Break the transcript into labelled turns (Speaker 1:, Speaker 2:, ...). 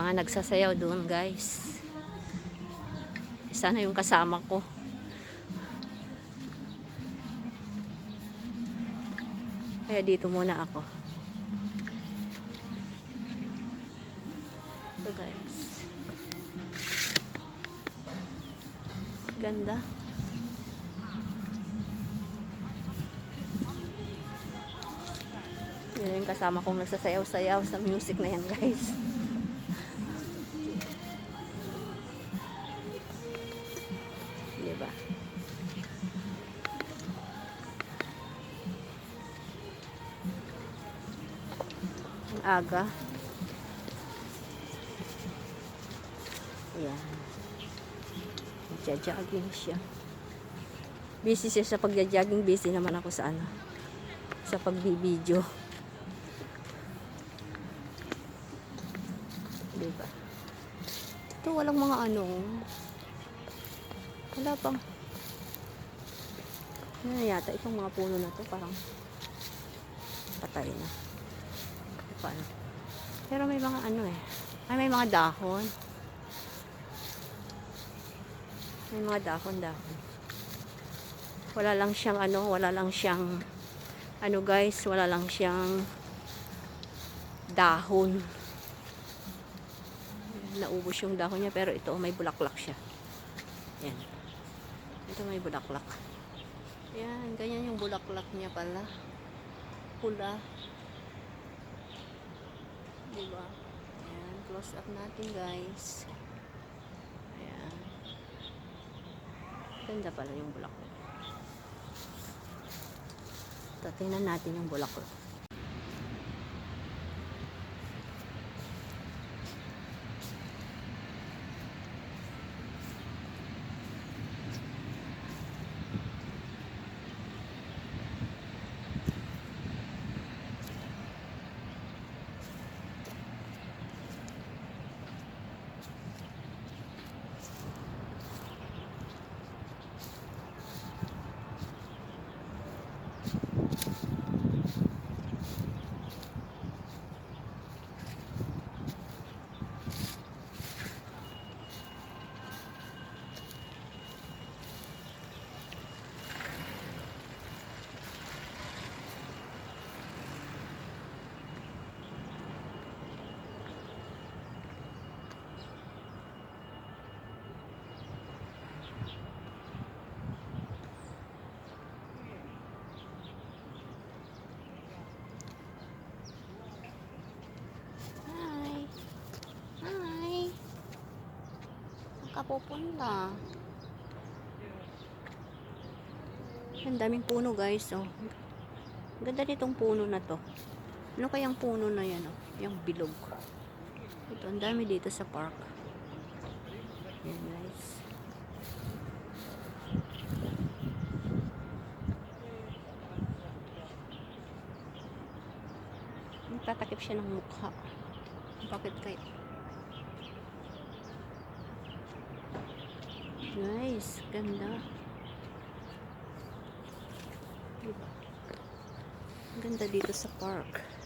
Speaker 1: mga nagsasayaw doon guys. Sana yung kasama ko. Kaya dito muna ako. Ito guys. Ganda. Yan yung kasama kong nagsasayaw-sayaw sa music na yan guys. Aga. Ayan. Nagja-jogging siya. Busy siya sa pagja-jogging. Busy naman ako sa ano. Sa pagbibideo. Diba? Ito walang mga ano. Wala pang. Ano yata itong mga puno na to parang patay na. Paano? Pero may mga ano eh. Ay, may mga dahon. May mga dahon-dahon. Wala lang siyang ano, wala lang siyang ano guys, wala lang siyang dahon. Naubos yung dahon niya pero ito may bulaklak siya. Yan. Ito may bulaklak. Yan, ganyan yung bulaklak niya pala. Pula. Diba? Ayan, close up natin guys. Ayan. Ganda pala yung bulaklak. Ito, natin yung bulaklak. Ka pupunta? Ang daming puno guys. Oh. Ganda nitong puno na to. Ano kayang puno na yan? Oh? Yung bilog. Ito, ang dami dito sa park. Yan guys. Nagtatakip siya ng mukha. Bakit kaya? Nice. Ganda. Diba? Ganda dito sa park.